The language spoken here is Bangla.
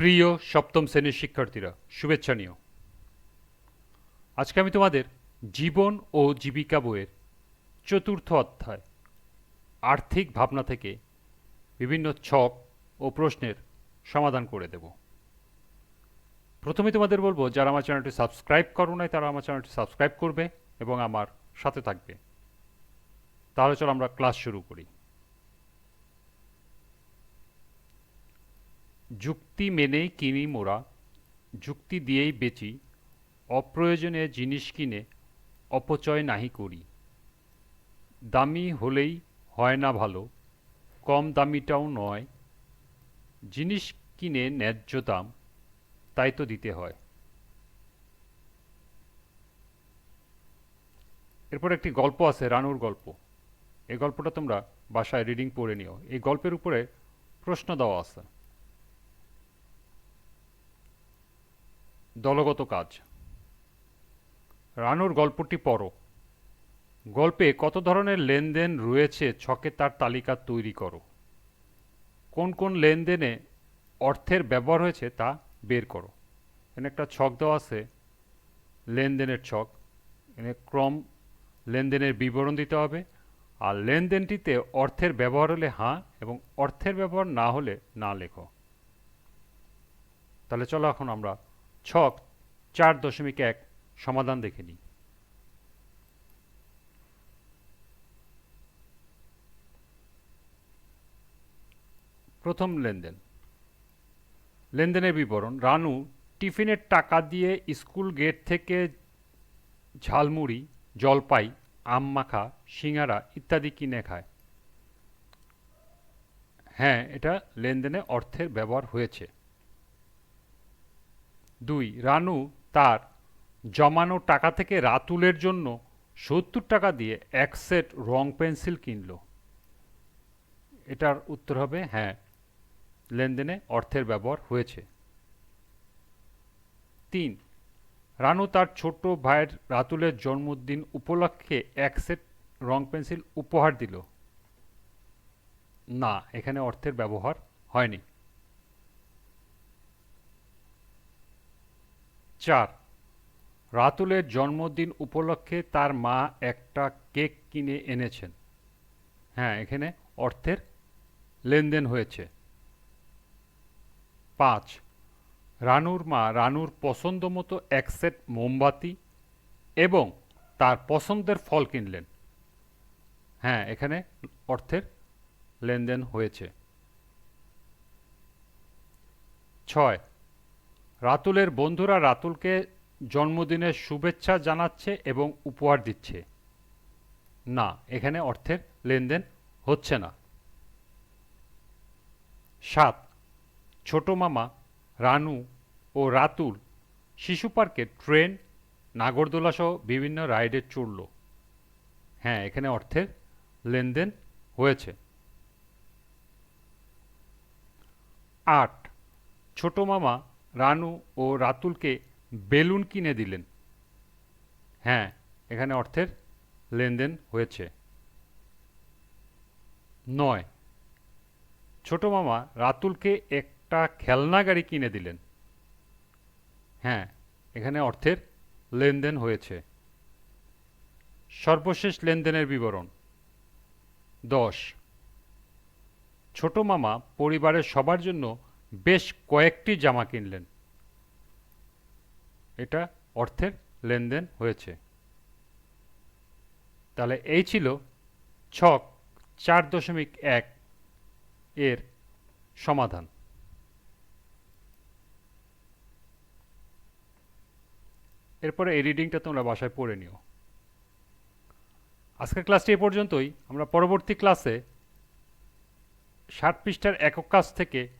প্রিয় সপ্তম শ্রেণির শিক্ষার্থীরা, শুভেচ্ছা নিও। আজকে আমি তোমাদের জীবন ও জীবিকা বইয়ের চতুর্থ অধ্যায়, আর্থিক ভাবনা থেকে বিভিন্ন ছক ও প্রশ্নের সমাধান করে দেব। প্রথমে তোমাদের বলব, যারা আমার চ্যানেলটি সাবস্ক্রাইব করো নাই, তারা আমার চ্যানেলটি সাবস্ক্রাইব করবে এবং আমার সাথে থাকবে। তাহলে চলো আমরা ক্লাস শুরু করি। যুক্তি মেনেই কিনি মোরা, যুক্তি দিয়েই বেচি, অপ্রয়োজনে জিনিস কিনে অপচয় নাহি করি। দামি হলেই হয় না ভালো, কম দামিটাও নয়। জিনিস কিনে ন্যায্য দাম, তাই তো দিতে হয়। এরপর একটি গল্প আছে, রানুর গল্প। এই গল্পটা তোমরা বাসায় রিডিং পড়ে নিও। এই গল্পের উপরে প্রশ্ন দেওয়া আছে। দলগত কাজ। রানুর গল্পটি পড়ো। গল্পে কত ধরনের লেনদেন রয়েছে ছকে তার তালিকা তৈরি করো। কোন কোন লেনদেনে অর্থের ব্যবহার হয়েছে তা বের করো। এখানে একটা ছক দেওয়া আছে, লেনদেনের ছক। এখানে ক্রম লেনদেনের বিবরণ দিতে হবে। আর লেনদেনটিতে অর্থের ব্যবহার হলে হ্যাঁ এবং অর্থের ব্যবহার না হলে না লেখো। তাহলে চলো এখন আমরা ছক চার দশমিক এক সমাধান দেখে নিই। প্রথম লেনদেন। লেনদেনের বিবরণ, রানু টিফিনের টাকা দিয়ে স্কুল গেট থেকে ঝালমুড়ি, জলপাই, আম মাখা, সিঙ্গারা ইত্যাদি কিনে খায়। হ্যাঁ এটা লেনদেনে অর্থের ব্যবহার হয়েছে। দুই, রানু তার জমানো টাকা থেকে রাতুলের জন্য সত্তর টাকা দিয়ে এক সেট রং পেন্সিল কিনল। এটার উত্তর হবে হ্যাঁ লেনদেনে অর্থের ব্যবহার হয়েছে। তিন, রানু তার ছোট ভাইয়ের রাতুলের জন্মদিন উপলক্ষে এক সেট রং পেন্সিল উপহার দিল। না, এখানে অর্থের ব্যবহার হয়নি। চার, রাতুলের জন্মদিন উপলক্ষে তার মা একটা কেক কিনে এনেছেন। হ্যাঁ এখানে অর্থের লেনদেন হয়েছে। পাঁচ, রানুর মা রানুর পছন্দ মতো এক সেট মোমবাতি এবং তার পছন্দের ফল কিনলেন। হ্যাঁ এখানে অর্থের লেনদেন হয়েছে। ছয় রাতুলের বন্ধুরা রাতুলকে জন্মদিনের শুভেচ্ছা জানাচ্ছে এবং উপহার দিচ্ছে। না, এখানে অর্থের লেনদেন হচ্ছে না। সাত, ছোট মামা রানু ও রাতুল শিশু পার্কে ট্রেন, নাগরদোলা সহ বিভিন্ন রাইডে চড়ল। হ্যাঁ এখানে অর্থের লেনদেন হয়েছে। আট, ছোট মামা রানু ও রাতুলকে বেলুন কিনে দিলেন। হ্যাঁ এখানে অর্থের লেনদেন হয়েছে। নয়, ছোট মামা রাতুলকে একটা খেলনা গাড়ি কিনে দিলেন। হ্যাঁ এখানে অর্থের লেনদেন হয়েছে। সর্বশেষ লেনদেনের বিবরণ। দশ, ছোট মামা পরিবারের সবার জন্য বেশ কয়েকটি জামা কিনলেন। এটা অর্থের লেনদেন হয়েছে। তাহলে এই ছিল ছক চার দশমিক এক এর সমাধান। এরপরে এই রিডিংটা তোমরা বাসায় পড়ে নিও। আজকের ক্লাসটি এ পর্যন্তই। আমরা পরবর্তী ক্লাসে ষাট পৃষ্ঠার একক কাজ থেকে